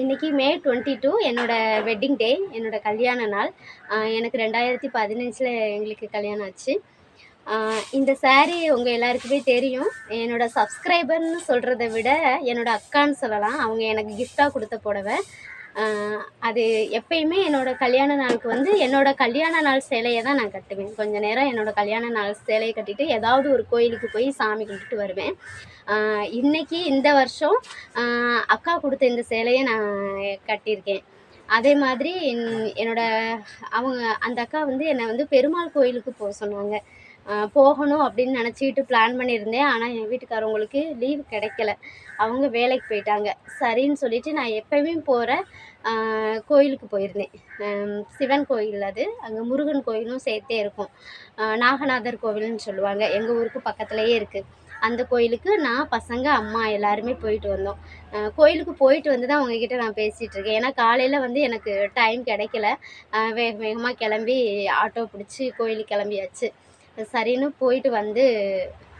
இன்னைக்கு May twenty two என்னோட wedding day என்னோட கல்யாண நாள். எனக்கு ரெண்டாயிரத்தி பதினஞ்சில் எங்களுக்கு கல்யாணம் ஆச்சு. இந்த சாரீ உங்கள் எல்லாருக்குமே தெரியும். என்னோட சப்ஸ்கிரைபர்னு சொல்கிறத விட என்னோட அக்கான்னு சொல்லலாம். அவங்க எனக்கு கிஃப்டாக கொடுத்த புடவை. அது எப்பயுமே என்னோட கல்யாண நாளுக்கு வந்து என்னோட கல்யாண நாள் சேலையை தான் நான் கட்டுவேன். கொஞ்ச நேரம் என்னோட கல்யாண நாள் சேலையை கட்டிட்டு ஏதாவது ஒரு கோயிலுக்கு போய் சாமி கும்பிட்டுட்டு வருவேன். இன்னைக்கு இந்த வருஷம் அக்கா கொடுத்த இந்த சேலையை நான் கட்டியிருக்கேன். அதே மாதிரி என்- என்னோட அவங்க அந்த அக்கா வந்து என்னை வந்து பெருமாள் கோயிலுக்கு போக சொன்னாங்க. போகணும் அப்படின்னு நினச்சிக்கிட்டு பிளான் பண்ணியிருந்தேன். ஆனால் என் வீட்டுக்காரவங்களுக்கு லீவ் கிடைக்கல. அவங்க வேலைக்கு போயிட்டாங்க. சரின்னு சொல்லிட்டு நான் எப்பயுமே போகிற கோயிலுக்கு போயிருந்தேன். சிவன் கோயில் அது. அங்கே முருகன் கோயிலும் சேர்த்தே இருக்கும். நாகநாதர் கோவில்னு சொல்லுவாங்க. எங்கள் ஊருக்கு பக்கத்துலேயே இருக்குது அந்த கோயிலுக்கு நான் பசங்க அம்மா எல்லாருமே போயிட்டு வந்தோம். கோயிலுக்கு போயிட்டு வந்து தான் உங்ககிட்ட நான் பேசிகிட்டு இருக்கேன். ஏன்னா காலையில் வந்து எனக்கு டைம் கிடைக்கல. வேக வேகமாக கிளம்பி ஆட்டோ பிடிச்சி கோயிலுக்கு கிளம்பியாச்சு. சரின்னு போயிட்டு வந்து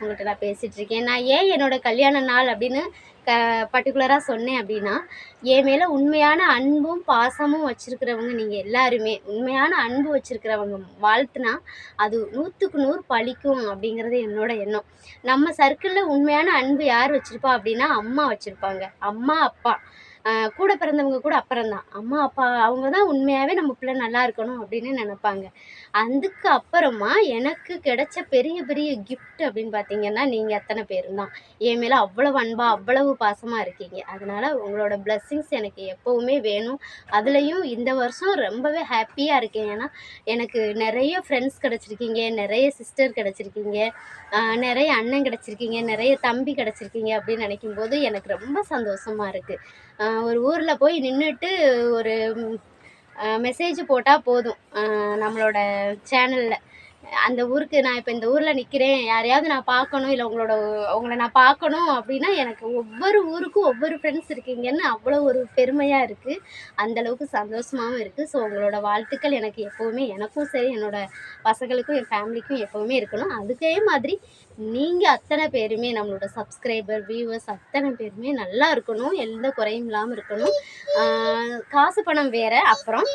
உங்கள்கிட்ட நான் பேசிகிட்டு இருக்கேன் நான் ஏன் என்னோட கல்யாண நாள் அப்படின்னு க பர்டிகுலராக சொன்னேன் அப்படின்னா என் மேலே உண்மையான அன்பும் பாசமும் வச்சுருக்கிறவங்க நீங்கள் எல்லாருமே உண்மையான அன்பு வச்சுருக்கிறவங்க வாழ்த்துனா அது நூற்றுக்கு நூறு பழிக்கும் அப்படிங்கிறது என்னோட எண்ணம். நம்ம சர்க்கிளில் உண்மையான அன்பு யார் வச்சுருப்பா அப்படின்னா அம்மா வச்சுருப்பாங்க. அம்மா அப்பா. கூட பிறந்தவங்க கூட அப்புறம்தான். அம்மா அப்பா அவங்க தான் உண்மையாகவே நம்ம பிள்ளை நல்லா இருக்கணும் அப்படின்னு நினைப்பாங்க. அதுக்கு அப்புறமா எனக்கு கிடைச்ச பெரிய பெரிய கிஃப்ட் அப்படின்னு பார்த்தீங்கன்னா நீங்கள் அத்தனை பேரும் தான் என் மேலே அவ்வளவு அன்பா அவ்வளவு பாசமாக இருக்கீங்க. அதனால உங்களோட blessings எனக்கு எப்போவுமே வேணும். அதுலேயும் இந்த வருஷம் ரொம்பவே ஹாப்பியாக இருக்கேன். ஏன்னா எனக்கு நிறைய ஃப்ரெண்ட்ஸ் கிடச்சிருக்கீங்க நிறைய சிஸ்டர் கிடச்சிருக்கீங்க நிறைய அண்ணன் கிடச்சிருக்கீங்க நிறைய தம்பி கிடச்சிருக்கீங்க அப்படின்னு நினைக்கும் போது எனக்கு ரொம்ப சந்தோஷமாக இருக்குது ஒரு ஊரில் போய் நின்றுட்டு ஒரு மெசேஜ் போட்டால் போதும். நம்மளோட சேனலில் அந்த ஊருக்கு நான் இப்போ இந்த ஊரில் நிற்கிறேன் யாரையாவது நான் பார்க்கணும் இல்லை உங்களோட உங்களை நான் பார்க்கணும் அப்படின்னா எனக்கு ஒவ்வொரு ஊருக்கும் ஒவ்வொரு ஃப்ரெண்ட்ஸ் இருக்கீங்கன்னு அவ்வளோ ஒரு பெருமையாக இருக்குது அந்தளவுக்கு சந்தோஷமாகவும் இருக்குது ஸோ உங்களோட வாழ்த்துக்கள் எனக்கு எப்போவுமே எனக்கும் சரி என்னோட பசங்களுக்கும் என் ஃபேமிலிக்கும் எப்போவுமே இருக்கணும். அதுக்கே மாதிரி நீங்கள் அத்தனை பேருமே நம்மளோட சப்ஸ்கிரைபர் வியூவர்ஸ் அத்தனை பேருமே நல்லா இருக்கணும். எந்த குறையும் இல்லாமல் இருக்கணும். காசு பணம் வேற. அப்புறம்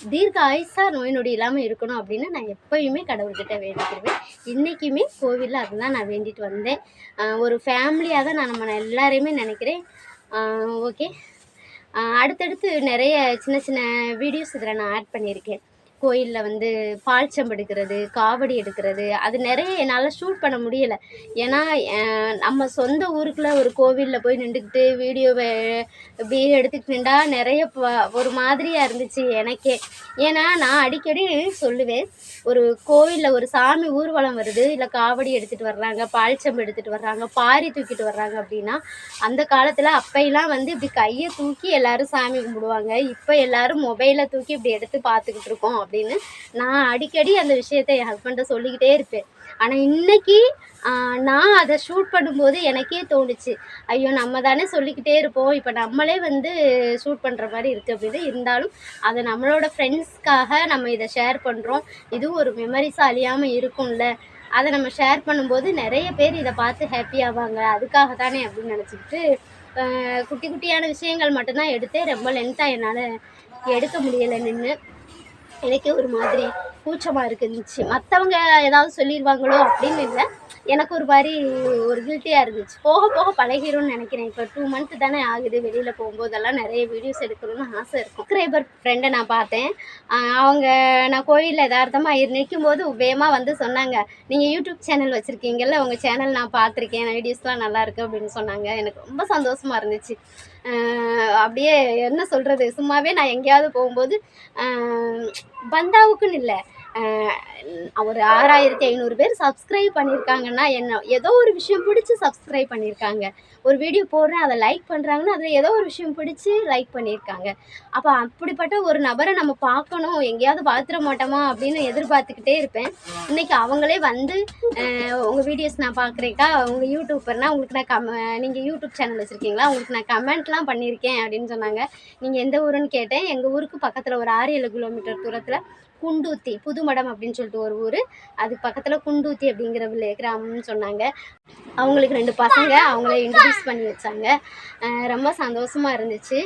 தீர்க்க ஆயுசாக நோய் நொடி இல்லாமல் இருக்கணும் அப்படின்னு நான் எப்பயுமே கடவுள்கிட்ட வேண்டிக்கிடுவேன் இன்றைக்குமே கோவிலில் அதுதான் நான் வேண்டிட்டு வந்தேன். ஒரு ஃபேமிலியாக தான் நான் நம்ம எல்லாரையுமே நினைக்கிறேன். ஓகே. அடுத்தடுத்து நிறைய சின்ன சின்ன வீடியோஸ் இதில் நான் ஆட் பண்ணியிருக்கேன். கோயிலில் வந்து பால்ச்சம் எடுக்கிறது காவடி எடுக்கிறது அது நிறைய என்னால் ஷூட் பண்ண முடியலை. ஏன்னா நம்ம சொந்த ஊருக்குள்ளே ஒரு கோவிலில் போய் நின்றுக்கிட்டு வீடியோவை இப்படி எடுத்துக்கிட்டு நின்றா நிறைய ஒரு மாதிரியாக இருந்துச்சு எனக்கே. ஏன்னா நான் அடிக்கடி சொல்லுவேன் ஒரு கோவிலில் ஒரு சாமி ஊர்வலம் வருது இல்லை காவடி எடுத்துகிட்டு வர்றாங்க பால்ச்சம்பு எடுத்துகிட்டு வர்றாங்க பாரி தூக்கிட்டு வர்றாங்க அப்படின்னா அந்த காலத்தில் அப்பையெல்லாம் வந்து இப்படி கையை தூக்கி எல்லோரும் சாமி கும்பிடுவாங்க. இப்போ எல்லாரும் மொபைலை தூக்கி இப்படி எடுத்து பார்த்துக்கிட்டு இருக்கோம் அப்படின்னு நான் அடிக்கடி அந்த விஷயத்தை என் ஹஸ்பண்டை சொல்லிக்கிட்டே இருப்பேன். ஆனால் இன்னைக்கு நான் அதை ஷூட் பண்ணும்போது எனக்கே தோணுச்சு. ஐயோ நம்ம தானே சொல்லிக்கிட்டே இருப்போம். இப்போ நம்மளே வந்து ஷூட் பண்ணுற மாதிரி இருக்குது அப்படின்னு. இருந்தாலும் அதை நம்மளோட ஃப்ரெண்ட்ஸ்க்காக நம்ம இதை ஷேர் பண்ணுறோம் இதுவும் ஒரு மெமரிஸாக அழியாமல் இருக்கும்ல. அதை நம்ம ஷேர் பண்ணும்போது நிறைய பேர் இதை பார்த்து ஹாப்பி ஆவாங்க. அதுக்காக தானே அப்படின்னு நினச்சிக்கிட்டு குட்டி குட்டியான விஷயங்கள் மட்டும்தான் எடுத்தே ரொம்ப லென்த்தாக என்னால் எடுக்க முடியலை நின்று எனக்கே ஒரு மாதிரி கூச்சமாக இருந்துச்சு மற்றவங்க ஏதாவது சொல்லிடுவாங்களோ அப்படின்னு இல்லை. எனக்கு ஒரு மாதிரி ஒரு கில்ட்டியாக இருந்துச்சு. போக போக பழகிரும்னு நினைக்கிறேன். இப்போ டூ மந்த் தானே ஆகுது. வெளியில் போகும்போதெல்லாம் நிறைய வீடியோஸ் எடுக்கணும்னு ஆசை இருக்கும். சப்ஸ்கிரைபர் ஃப்ரெண்டை நான் பார்த்தேன். அவங்க நான் கோயிலில் யதார்த்தமாக இரு நிற்கும்போது வேகமாக வந்து சொன்னாங்க நீங்கள் யூடியூப் சேனல் வச்சுருக்கீங்கல்ல உங்கள் சேனல் நான் பார்த்துருக்கேன். வீடியோஸ்லாம் நல்லாயிருக்கு அப்படின்னு சொன்னாங்க. எனக்கு ரொம்ப சந்தோஷமாக இருந்துச்சு. அப்படியே என்ன சொல்கிறது சும்மாவே நான் எங்கேயாவது போகும்போது பந்தாவுக்குன்னு இல்லை. ஒரு ஆறாயிரத்தி ஐநூறு பேர் சப்ஸ்கிரைப் பண்ணியிருக்காங்கன்னா என்ன ஏதோ ஒரு விஷயம் பிடிச்சி சப்ஸ்கிரைப் பண்ணியிருக்காங்க ஒரு வீடியோ போடுறேன் அதை லைக் பண்ணுறாங்கன்னா அதில் ஏதோ ஒரு விஷயம் பிடிச்சி லைக் பண்ணியிருக்காங்க அப்போ அப்படிப்பட்ட ஒரு நபரை நம்ம பார்க்கணும் எங்கேயாவது பார்த்துட மாட்டோமா அப்படின்னு எதிர்பார்த்துக்கிட்டே இருப்பேன். இன்றைக்கி அவங்களே வந்து உங்கள் வீடியோஸ் நான் பார்க்குறேக்கா உங்கள் யூடியூப்பர்னா உங்களுக்கு நான் கம் நீங்கள் யூடியூப் சேனல் வச்சுருக்கீங்களா உங்களுக்கு நான் கமெண்ட்லாம் பண்ணியிருக்கேன் அப்படின்னு சொன்னாங்க. நீங்கள் எந்த ஊருன்னு கேட்டேன். எங்கள் ஊருக்கு பக்கத்தில் ஒரு ஆறு ஏழு கிலோமீட்டர் தூரத்தில் குண்டூத்தி புதுமடம் அப்படின்னு சொல்லிட்டு ஒரு ஊர். அதுக்கு பக்கத்தில் குண்டூத்தி அப்படிங்கிற கிராமம்னு சொன்னாங்க. அவங்களுக்கு ரெண்டு பசங்க அவங்கள இன்ட்ரடியூஸ் பண்ணி வச்சாங்க. ரொம்ப சந்தோஷமாக இருந்துச்சு.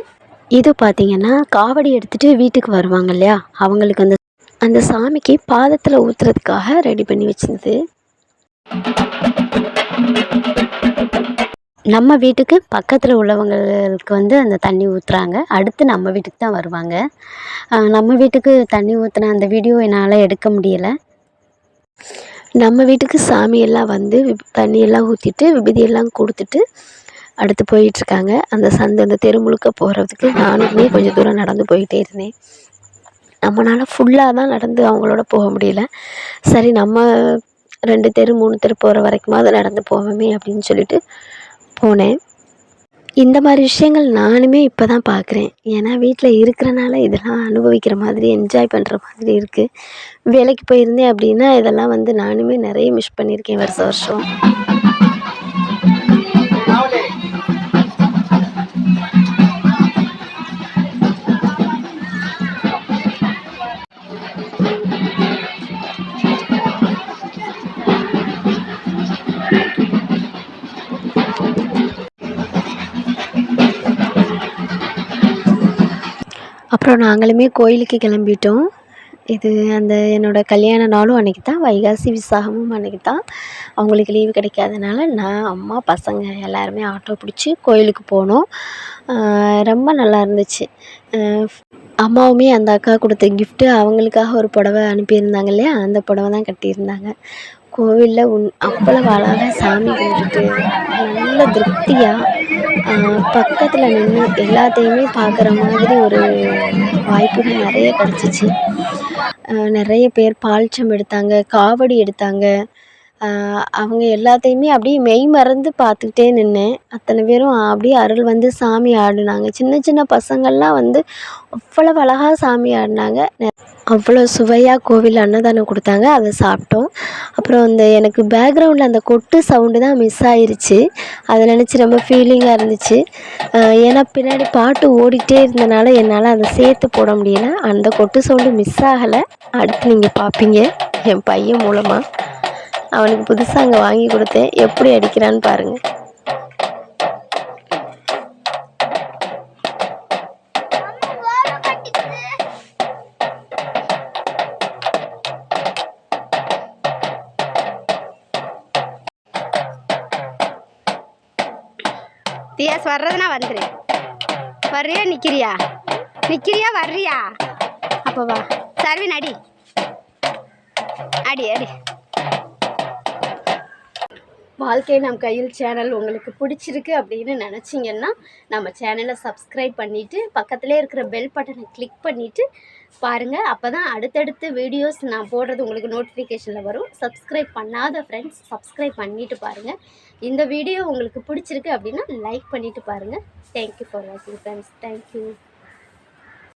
இது பார்த்தீங்கன்னா காவடி எடுத்துகிட்டு வீட்டுக்கு வருவாங்க இல்லையா? அவங்களுக்கு அந்த அந்த சாமிக்கு பாதத்தில் ஊற்றுறதுக்காக ரெடி பண்ணி வச்சிருந்தது. நம்ம வீட்டுக்கு பக்கத்தில் உள்ளவங்களுக்கு வந்து அந்த தண்ணி ஊற்றுறாங்க அடுத்து நம்ம வீட்டுக்கு தான் வருவாங்க. நம்ம வீட்டுக்கு தண்ணி ஊற்றின அந்த வீடியோ என்னால் எடுக்க முடியலை. நம்ம வீட்டுக்கு சாமியெல்லாம் வந்து தண்ணியெல்லாம் ஊற்றிட்டு விபதியெல்லாம் கொடுத்துட்டு அடுத்து போயிட்டுருக்காங்க அந்த சந்து அந்த தெரு முழுக்க போகிறதுக்கு நானுமே கொஞ்சம் தூரம் நடந்து போயிட்டே இருந்தேன். நம்மளால் ஃபுல்லாக தான் நடந்து அவங்களோட போக முடியல. சரி நம்ம ரெண்டு தெரு மூணு தெரு போகிற வரைக்குமாவது நடந்து போவோமே அப்படின்னு சொல்லிட்டு போனேன். இந்த மாதிரி விஷயங்கள் நானுமே இப்போ தான் பார்க்குறேன் ஏன்னா வீட்டில் இருக்கிறனால இதெல்லாம் அனுபவிக்கிற மாதிரி என்ஜாய் பண்ணுற மாதிரி இருக்குது வேலைக்கு போயிருந்தேன் அப்படின்னா இதெல்லாம் வந்து நானுமே நிறைய மிஸ் பண்ணியிருக்கேன் வருஷம் வருஷம். அப்புறம் நாங்களுமே கோயிலுக்கு கிளம்பிட்டோம். இது அந்த என்னோடய கல்யாண நாளும் அன்றைக்கி தான். வைகாசி விசாகமும் அன்றைக்கி தான். அவங்களுக்கு லீவு கிடைக்காதனால நான் அம்மா பசங்க எல்லாருமே ஆட்டோ பிடிச்சி கோயிலுக்கு போனோம். ரொம்ப நல்லா இருந்துச்சு. அம்மாவுமே அந்த அக்கா கொடுத்த கிஃப்ட்டு அவங்களுக்காக ஒரு புடவ அனுப்பியிருந்தாங்க இல்லையா? அந்த புடவ தான் கட்டியிருந்தாங்க. கோவிலில் உன் அவ்வளவு அழகாக சாமி கும்பிட்டுட்டு நல்ல திருப்தியாக பக்கத்தில் நின்று எல்லாத்தையுமே பார்க்குற மாதிரி ஒரு வாய்ப்புகள் நிறைய கிடச்சிச்சு. நிறைய பேர் பால்ச்சம் எடுத்தாங்க காவடி எடுத்தாங்க. அவங்க எல்லாத்தையுமே அப்படியே மெய் மறந்து பார்த்துக்கிட்டே நின்னேன். அத்தனை பேரும் அப்படியே அருள் வந்து சாமி ஆடினாங்க. சின்ன சின்ன பசங்கள்லாம் வந்து அவ்வளவு அழகாக சாமி ஆடினாங்க. அவ்வளோ சுவையாக கோவிலில் அன்னதானம் கொடுத்தாங்க. அதை சாப்பிட்டோம். அப்புறம் அந்த எனக்கு பேக்ரவுண்டில் அந்த கொட்டு சவுண்டு தான் மிஸ் ஆயிருச்சு. அதை நினச்சி ரொம்ப ஃபீலிங்காக இருந்துச்சு. ஏன்னா பின்னாடி பாட்டு ஓடிட்டே இருந்தனால என்னால் அதை சேர்த்து போட முடியல. அந்த கொட்டு சவுண்டு மிஸ் ஆகலை. அடுத்து நீங்கள் பார்ப்பீங்க என் பையன் மூலமாக அவனுக்கு புதுசாக அங்கே வாங்கி கொடுத்தேன். எப்படி அடிக்கிறான்னு பாருங்கள் டிஎஸ் வர்றதுனா வந்துரு. வர்றியா நிற்கிறியா நிற்கிறியா வர்றியா? அப்போ வா. சர்வின் அடி. அடி அடி. வாழ்க்கை நம் கையில் சேனல் உங்களுக்கு பிடிச்சிருக்கு அப்படின்னு நினச்சிங்கன்னா நம்ம சேனலை சப்ஸ்கிரைப் பண்ணிவிட்டு பக்கத்துலேயே இருக்கிற பெல் பட்டனை கிளிக் பண்ணிவிட்டு பாருங்கள் அப்போ தான் அடுத்தடுத்து வீடியோஸ் நான் போடுறது உங்களுக்கு நோட்டிஃபிகேஷனில் வரும். சப்ஸ்கிரைப் பண்ணாத ஃப்ரெண்ட்ஸ் சப்ஸ்கிரைப் பண்ணிவிட்டு பாருங்கள் இந்த வீடியோ உங்களுக்கு பிடிச்சிருக்கு அப்படின்னா லைக் பண்ணிவிட்டு பாருங்கள் தேங்க்யூ ஃபார் வாட்சிங் ஃப்ரெண்ட்ஸ் தேங்க்யூ